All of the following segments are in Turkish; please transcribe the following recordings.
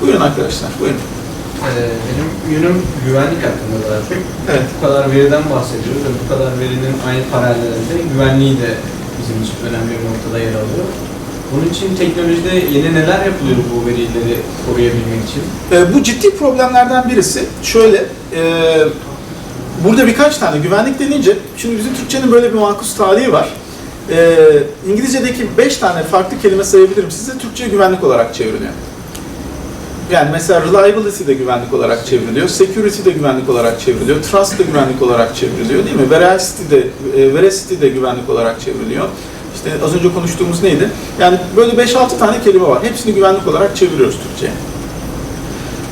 Buyurun arkadaşlar, buyurun. Ee, benim yönüm güvenlik hakkında daha çok. Evet. Bu kadar veriden bahsediyoruz ve bu kadar verinin aynı paralelinde güvenliği de bizim için önemli bir noktada yer alıyor. Bunun için teknolojide yeni neler yapılıyor bu verileri koruyabilmek için? Ee, bu ciddi problemlerden birisi. Şöyle, e, burada birkaç tane güvenlik denince, şimdi bizim Türkçenin böyle bir makus tarihi var. Ee, İngilizce'deki beş tane farklı kelime sayabilirim size, Türkçe güvenlik olarak çevriliyor. Yani mesela reliability de güvenlik olarak çevriliyor, security de güvenlik olarak çevriliyor, trust de güvenlik olarak çevriliyor değil mi? Veracity de, e, veracity de güvenlik olarak çevriliyor. İşte az önce konuştuğumuz neydi? Yani böyle 5-6 tane kelime var. Hepsini güvenlik olarak çeviriyoruz Türkçe'ye.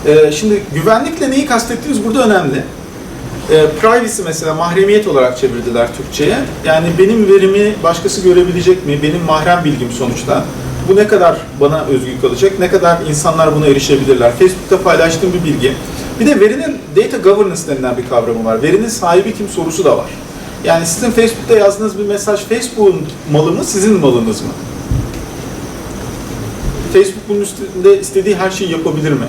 Ee, şimdi güvenlikle neyi kastettiğimiz burada önemli. Ee, privacy mesela mahremiyet olarak çevirdiler Türkçe'ye. Yani benim verimi başkası görebilecek mi? Benim mahrem bilgim sonuçta. Bu ne kadar bana özgü kalacak? Ne kadar insanlar buna erişebilirler? Facebook'ta paylaştığım bir bilgi. Bir de verinin data governance denilen bir kavramı var. Verinin sahibi kim sorusu da var. Yani sizin Facebook'ta yazdığınız bir mesaj Facebook'un malı mı, sizin malınız mı? Facebook bunun üstünde istediği her şeyi yapabilir mi?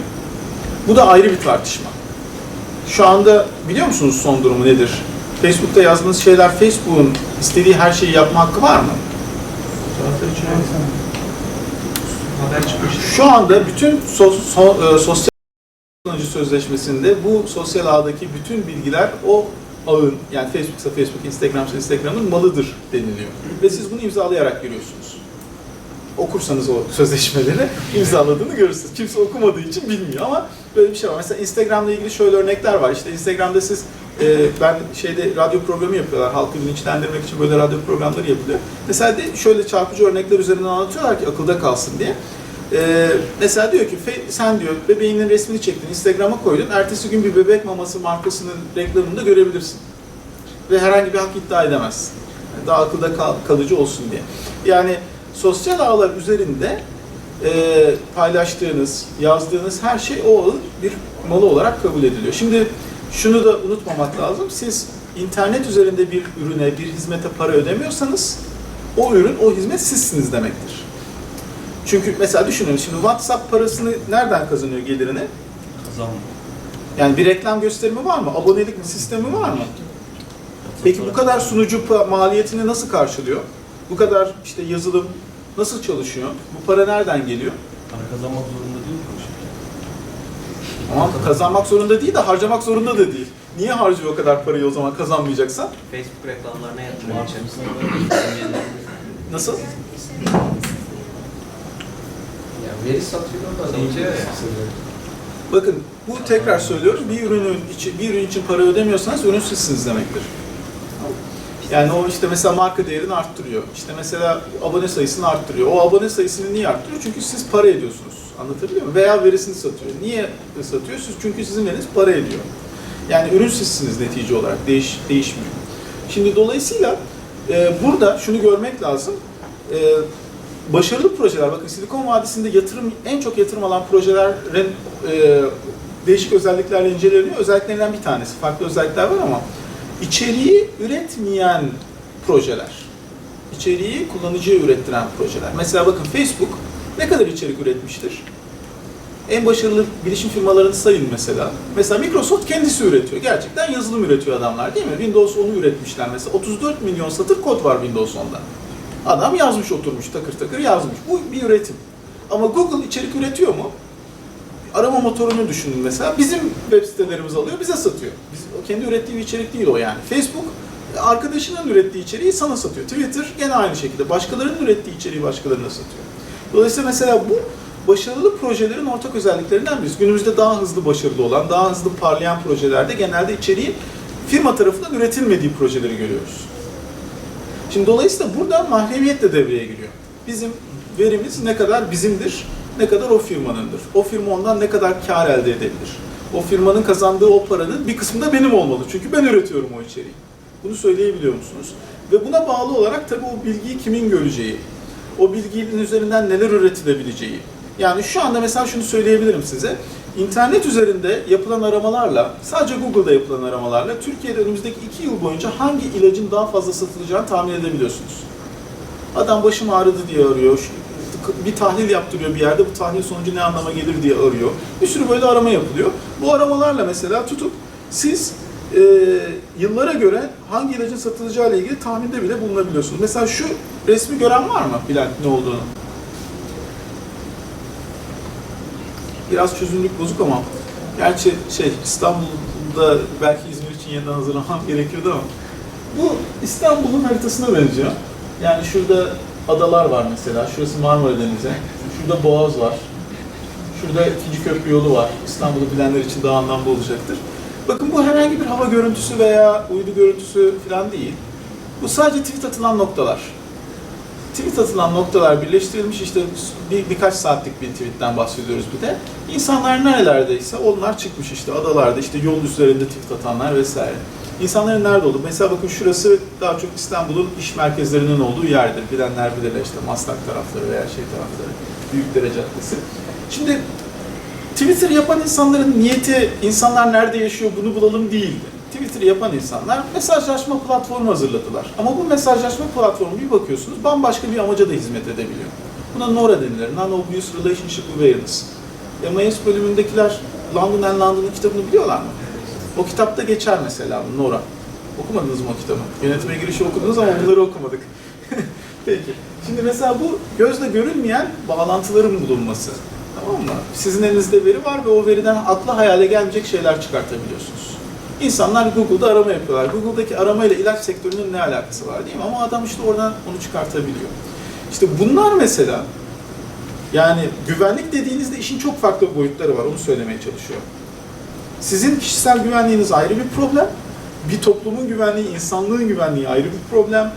Bu da ayrı bir tartışma. Şu anda biliyor musunuz son durumu nedir? Facebook'ta yazdığınız şeyler Facebook'un istediği her şeyi yapma hakkı var mı? Şu anda bütün so- so- e, sosyal kullanıcı sözleşmesinde bu sosyal ağdaki bütün bilgiler o ağın yani Facebook'sa Facebook, Instagram'sa Instagram'ın malıdır deniliyor. Ve siz bunu imzalayarak giriyorsunuz. Okursanız o sözleşmeleri imzaladığını görürsünüz. Kimse okumadığı için bilmiyor ama böyle bir şey var. Mesela Instagram'la ilgili şöyle örnekler var. İşte Instagram'da siz e, ben şeyde radyo programı yapıyorlar. Halkı bilinçlendirmek için böyle radyo programları yapılıyor. Mesela de şöyle çarpıcı örnekler üzerinden anlatıyorlar ki akılda kalsın diye. Ee, mesela diyor ki "Fe- sen diyor bebeğinin resmini çektin, Instagram'a koydun. Ertesi gün bir bebek maması markasının reklamını da görebilirsin. Ve herhangi bir hak iddia edemezsin. Yani Daha akılda kal- kalıcı olsun diye. Yani sosyal ağlar üzerinde e, paylaştığınız, yazdığınız her şey o ağın bir malı olarak kabul ediliyor. Şimdi şunu da unutmamak lazım. Siz internet üzerinde bir ürüne, bir hizmete para ödemiyorsanız o ürün, o hizmet sizsiniz demektir. Çünkü mesela düşünün şimdi WhatsApp parasını nereden kazanıyor gelirini? Kazanma. Yani bir reklam gösterimi var mı? Abonelik sistemi var mı? Peki bu kadar sunucu maliyetini nasıl karşılıyor? Bu kadar işte yazılım nasıl çalışıyor? Bu para nereden geliyor? Para kazanmak zorunda değil mi Ama kazanmak zorunda değil de harcamak zorunda da değil. Niye harcıyor o kadar parayı o zaman kazanmayacaksa? Facebook reklamlarına yatırım için. Nasıl? Yani veri satıyor da iyice. Bakın bu tekrar söylüyoruz. Bir ürünün içi, bir ürün için para ödemiyorsanız ürün sizsiniz demektir. Yani o işte mesela marka değerini arttırıyor. İşte mesela abone sayısını arttırıyor. O abone sayısını niye arttırıyor? Çünkü siz para ediyorsunuz. Anlatabiliyor muyum? Veya verisini satıyor. Niye satıyor? Siz çünkü sizin veriniz para ediyor. Yani ürün sizsiniz netice olarak. Değiş, değişmiyor. Şimdi dolayısıyla e, burada şunu görmek lazım. E, başarılı projeler, bakın Silikon Vadisi'nde yatırım en çok yatırım alan projelerin e, değişik özelliklerle inceleniyor. Özelliklerinden bir tanesi. Farklı özellikler var ama içeriği üretmeyen projeler. İçeriği kullanıcıya ürettiren projeler. Mesela bakın Facebook ne kadar içerik üretmiştir? En başarılı bilişim firmalarını sayın mesela. Mesela Microsoft kendisi üretiyor. Gerçekten yazılım üretiyor adamlar değil mi? Windows 10'u üretmişler mesela. 34 milyon satır kod var Windows 10'da. Adam yazmış oturmuş takır takır yazmış. Bu bir üretim. Ama Google içerik üretiyor mu? Arama motorunu düşünün mesela. Bizim web sitelerimiz alıyor, bize satıyor. Biz, o kendi ürettiği içerik değil o yani. Facebook arkadaşının ürettiği içeriği sana satıyor. Twitter gene aynı şekilde. Başkalarının ürettiği içeriği başkalarına satıyor. Dolayısıyla mesela bu başarılı projelerin ortak özelliklerinden birisi. Günümüzde daha hızlı başarılı olan, daha hızlı parlayan projelerde genelde içeriğin firma tarafından üretilmediği projeleri görüyoruz. Şimdi dolayısıyla burada mahremiyet de devreye giriyor. Bizim verimiz ne kadar bizimdir, ne kadar o firmanındır. O firma ondan ne kadar kar elde edebilir. O firmanın kazandığı o paranın bir kısmı da benim olmalı. Çünkü ben üretiyorum o içeriği. Bunu söyleyebiliyor musunuz? Ve buna bağlı olarak tabii o bilgiyi kimin göreceği, o bilginin üzerinden neler üretilebileceği. Yani şu anda mesela şunu söyleyebilirim size. İnternet üzerinde yapılan aramalarla, sadece Google'da yapılan aramalarla Türkiye'de önümüzdeki iki yıl boyunca hangi ilacın daha fazla satılacağını tahmin edebiliyorsunuz. Adam başım ağrıdı diye arıyor, bir tahlil yaptırıyor bir yerde. Bu tahlil sonucu ne anlama gelir diye arıyor. Bir sürü böyle arama yapılıyor. Bu aramalarla mesela tutup siz e, yıllara göre hangi ilacın satılacağı ile ilgili tahminde bile bulunabiliyorsunuz. Mesela şu resmi gören var mı Bülent ne olduğunu? Biraz çözünürlük bozuk ama gerçi şey İstanbul'da belki İzmir için yeniden hazırlamam gerekiyordu ama bu İstanbul'un haritasına benziyor. Yani şurada adalar var mesela. Şurası Marmara Denizi. Şurada Boğaz var. Şurada ikinci köprü yolu var. İstanbul'u bilenler için daha anlamlı olacaktır. Bakın bu herhangi bir hava görüntüsü veya uydu görüntüsü falan değil. Bu sadece tweet atılan noktalar. Tweet atılan noktalar birleştirilmiş işte bir, birkaç saatlik bir tweetten bahsediyoruz bir de. İnsanlar nerelerdeyse onlar çıkmış işte adalarda işte yol üzerinde tweet atanlar vesaire. İnsanların nerede olduğu. Mesela bakın şurası daha çok İstanbul'un iş merkezlerinin olduğu yerdir. Bilenler bilirler işte Maslak tarafları veya şey tarafları. Büyükdere Caddesi. Şimdi Twitter yapan insanların niyeti insanlar nerede yaşıyor bunu bulalım değildi. Twitter yapan insanlar mesajlaşma platformu hazırladılar. Ama bu mesajlaşma platformu bir bakıyorsunuz bambaşka bir amaca da hizmet edebiliyor. Buna NORA denilir. Non-Obvious Relationship Awareness. MIS bölümündekiler London and London'ın kitabını biliyorlar mı? O kitapta geçer mesela Nora. Okumadınız mı o kitabı? Yönetime girişi okudunuz ama bunları okumadık. Peki. Şimdi mesela bu gözle görülmeyen bağlantıların bulunması. Tamam mı? Sizin elinizde veri var ve o veriden akla hayale gelmeyecek şeyler çıkartabiliyorsunuz. İnsanlar Google'da arama yapıyorlar. Google'daki aramayla ilaç sektörünün ne alakası var değil mi? Ama adam işte oradan onu çıkartabiliyor. İşte bunlar mesela yani güvenlik dediğinizde işin çok farklı boyutları var. Onu söylemeye çalışıyorum. Sizin kişisel güvenliğiniz ayrı bir problem. Bir toplumun güvenliği, insanlığın güvenliği ayrı bir problem.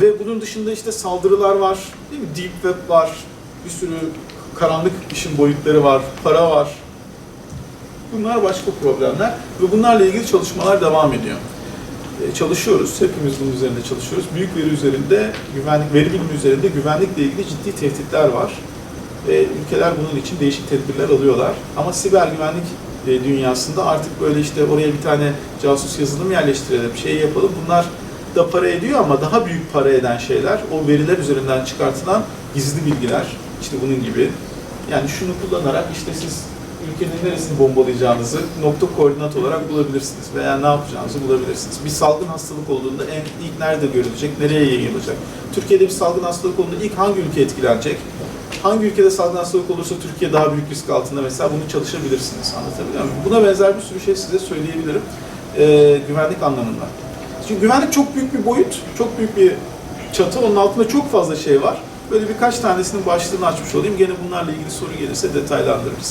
Ve bunun dışında işte saldırılar var, değil mi? Deep web var, bir sürü karanlık işin boyutları var, para var. Bunlar başka problemler ve bunlarla ilgili çalışmalar devam ediyor. Ee, Çalışıyoruz, hepimiz bunun üzerinde çalışıyoruz. Büyük veri üzerinde, güvenlik, veri bilimi üzerinde güvenlikle ilgili ciddi tehditler var. Ve ülkeler bunun için değişik tedbirler alıyorlar. Ama siber güvenlik e, dünyasında artık böyle işte oraya bir tane casus yazılım yerleştirelim, şey yapalım. Bunlar da para ediyor ama daha büyük para eden şeyler o veriler üzerinden çıkartılan gizli bilgiler. İşte bunun gibi. Yani şunu kullanarak işte siz ülkenin neresini bombalayacağınızı nokta koordinat olarak bulabilirsiniz veya ne yapacağınızı bulabilirsiniz. Bir salgın hastalık olduğunda en ilk nerede görülecek, nereye yayılacak? Türkiye'de bir salgın hastalık olduğunda ilk hangi ülke etkilenecek? Hangi ülkede salgın hastalık olursa Türkiye daha büyük risk altında mesela bunu çalışabilirsiniz. Anlatabiliyor muyum? Buna benzer bir sürü şey size söyleyebilirim. Ee, güvenlik anlamında. Çünkü güvenlik çok büyük bir boyut, çok büyük bir çatı. Onun altında çok fazla şey var. Böyle birkaç tanesinin başlığını açmış olayım. Gene bunlarla ilgili soru gelirse detaylandırırız.